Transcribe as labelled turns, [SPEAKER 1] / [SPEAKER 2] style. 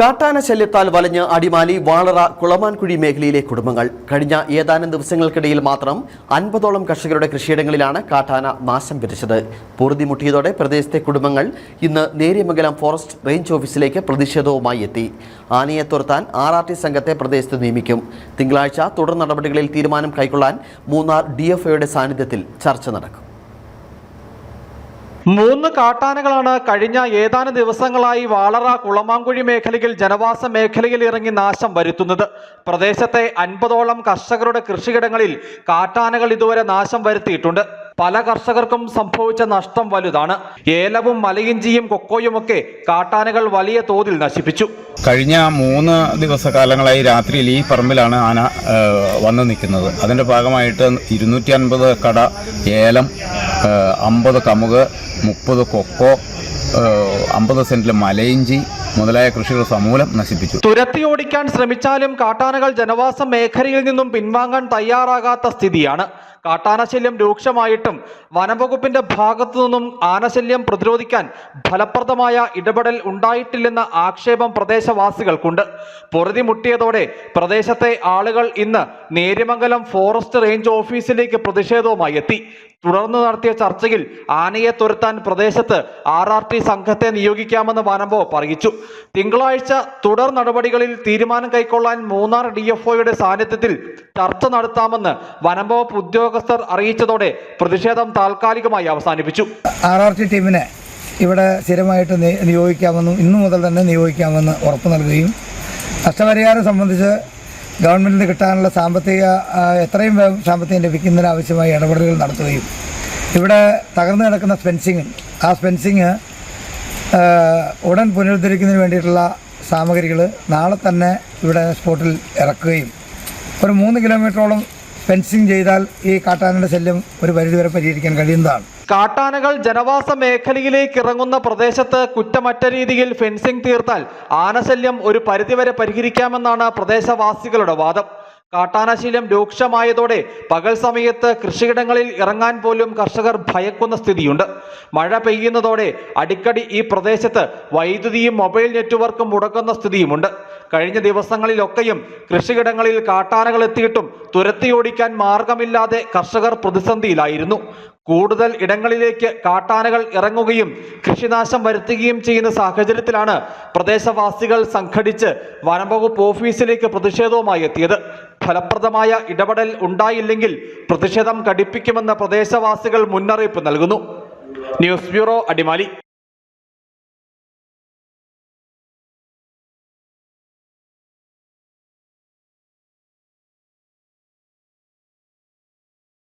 [SPEAKER 1] കാട്ടാന ശല്യത്താൽ വലഞ്ഞ് അടിമാലി വാളറ കുളമാൻകുഴി മേഖലയിലെ കുടുംബങ്ങൾ. കഴിഞ്ഞ ഏതാനും ദിവസങ്ങൾക്കിടയിൽ മാത്രം അൻപതോളം കർഷകരുടെ കൃഷിയിടങ്ങളിലാണ് കാട്ടാന നാശം വിതച്ചത്. പൊറുതിമുട്ടിയതോടെ പ്രദേശത്തെ കുടുംബങ്ങൾ ഇന്ന് നേര്യമംഗലം ഫോറസ്റ്റ് റേഞ്ച് ഓഫീസിലേക്ക് പ്രതിഷേധവുമായി എത്തി. ആനയെ തുരത്താൻ ആർ ആർ ടി സംഘത്തെ പ്രദേശത്ത് നിയമിക്കും. തിങ്കളാഴ്ച തുടർ നടപടികളിൽ തീരുമാനം കൈക്കൊള്ളാൻ മൂന്നാർ ഡി സാന്നിധ്യത്തിൽ ചർച്ച നടക്കും.
[SPEAKER 2] മൂന്ന് കാട്ടാനകളാണ് കഴിഞ്ഞ ഏതാനും ദിവസങ്ങളായി വാളറ കുളമാങ്കുഴി മേഖലയിൽ ജനവാസ മേഖലയിൽ ഇറങ്ങി നാശം വരുത്തുന്നത്. പ്രദേശത്തെ അൻപതോളം കർഷകരുടെ കൃഷിയിടങ്ങളിൽ കാട്ടാനകൾ ഇതുവരെ നാശം വരുത്തിയിട്ടുണ്ട്. പല കർഷകർക്കും സംഭവിച്ച നഷ്ടം വലുതാണ്. ഏലവും മലയിഞ്ചിയും കൊക്കോയുമൊക്കെ കാട്ടാനകൾ വലിയ തോതിൽ നശിപ്പിച്ചു.
[SPEAKER 3] കഴിഞ്ഞ മൂന്ന് ദിവസകാലങ്ങളായി രാത്രിയിൽ ഈ പറമ്പിലാണ് ആന വന്നു നിൽക്കുന്നത്. അതിന്റെ ഭാഗമായിട്ട് ഇരുന്നൂറ്റി അൻപത് കട ഏലം അമ്പത് കമുക് മുപ്പത് കൊക്കോ അമ്പത് സെന്റിൽ മലയിഞ്ചി മുതലായ കൃഷികൾ സമൂലം നശിപ്പിച്ചു.
[SPEAKER 2] തുരത്തി ഓടിക്കാൻ ശ്രമിച്ചാലും കാട്ടാനകൾ ജനവാസ മേഖലയിൽ നിന്നും പിൻവാങ്ങാൻ തയ്യാറാകാത്ത സ്ഥിതിയാണ്. കാട്ടാനശല്യം രൂക്ഷമായിട്ടും വനംവകുപ്പിന്റെ ഭാഗത്തു നിന്നും ആനശല്യം പ്രതിരോധിക്കാൻ ഫലപ്രദമായ ഇടപെടൽ ഉണ്ടായിട്ടില്ലെന്ന ആക്ഷേപം പ്രദേശവാസികൾക്കുണ്ട്. പൊറുതി മുട്ടിയതോടെ പ്രദേശത്തെ ആളുകൾ ഇന്ന് നേര്യമംഗലം ഫോറസ്റ്റ് റേഞ്ച് ഓഫീസിലേക്ക് പ്രതിഷേധവുമായി എത്തി. തുടർന്ന് നടത്തിയ ചർച്ചയിൽ ആനയെ തുരത്താൻ പ്രദേശത്ത് ആർ സംഘത്തെ നിയോഗിക്കാമെന്ന് വനംവകുപ്പ് അറിയിച്ചു. തിങ്കളാഴ്ച തുടർ നടപടികളിൽ തീരുമാനം കൈക്കൊള്ളാൻ മൂന്നാർ ഡി സാന്നിധ്യത്തിൽ ചർച്ച നടത്താമെന്ന് വനംവകുപ്പ് ഉദ്യോഗസ്ഥർ അറിയിച്ചതോടെ പ്രതിഷേധം താൽക്കാലികമായി അവസാനിപ്പിച്ചു.
[SPEAKER 4] ആർ ആർ ടീമിനെ ഇവിടെ സ്ഥിരമായിട്ട് നിയോഗിക്കാമെന്നും ഇന്നു മുതൽ തന്നെ നിയോഗിക്കാമെന്ന് ഉറപ്പ് നൽകുകയും നഷ്ടപരിഹാരം സംബന്ധിച്ച് ഗവൺമെന്റിന് കിട്ടാനുള്ള സാമ്പത്തിക എത്രയും വേഗം സാമ്പത്തികം ലഭിക്കുന്നതിന് ആവശ്യമായ ഇടപെടലുകൾ നടത്തുകയും ഇവിടെ തകർന്നു കിടക്കുന്ന ഫെൻസിങ് ആ ഫെൻസിങ് ഉടൻ പുനരുദ്ധരിക്കുന്നതിന് വേണ്ടിയിട്ടുള്ള സാമഗ്രികൾ നാളെ തന്നെ ഇവിടെ സ്പോട്ടിൽ ഇറക്കുകയും ഒരു മൂന്ന് കിലോമീറ്ററോളം ഫെൻസിങ് ചെയ്താൽ ഈ കാട്ടാനയുടെ ശല്യം ഒരു പരിധിവരെ പരിഹരിക്കാൻ കഴിയുന്നതാണ്.
[SPEAKER 2] കാട്ടാനകൾ ജനവാസ മേഖലയിലേക്ക് ഇറങ്ങുന്ന പ്രദേശത്ത് കുറ്റമറ്റ രീതിയിൽ ഫെൻസിംഗ് തീർത്താൽ ആനശല്യം ഒരു പരിധിവരെ പരിഹരിക്കാമെന്നാണ് പ്രദേശവാസികളുടെ വാദം. കാട്ടാനശല്യം രൂക്ഷമായതോടെ പകൽ സമയത്ത് കൃഷിയിടങ്ങളിൽ ഇറങ്ങാൻ പോലും കർഷകർ ഭയക്കുന്ന സ്ഥിതിയുണ്ട്. മഴ പെയ്യുന്നതോടെ അടിക്കടി ഈ പ്രദേശത്ത് വൈദ്യുതിയും മൊബൈൽ നെറ്റ്വർക്കും മുടക്കുന്ന സ്ഥിതിയുമുണ്ട്. കഴിഞ്ഞ ദിവസങ്ങളിലൊക്കെയും കൃഷിയിടങ്ങളിൽ കാട്ടാനകൾ എത്തിയിട്ടും തുരത്തിയോടിക്കാൻ മാർഗമില്ലാതെ കർഷകർ പ്രതിസന്ധിയിലായിരുന്നു. കൂടുതൽ ഇടങ്ങളിലേക്ക് കാട്ടാനകൾ ഇറങ്ങുകയും കൃഷിനാശം വരുത്തുകയും ചെയ്യുന്ന സാഹചര്യത്തിലാണ് പ്രദേശവാസികൾ സംഘടിച്ച് വനംവകുപ്പ് ഓഫീസിലേക്ക് പ്രതിഷേധവുമായി എത്തിയത്. ഫലപ്രദമായ ഇടപെടൽ ഉണ്ടായില്ലെങ്കിൽ പ്രതിഷേധം കടിപ്പിക്കുമെന്ന് പ്രദേശവാസികൾ മുന്നറിയിപ്പ് നൽകുന്നു. News bureau Adimali.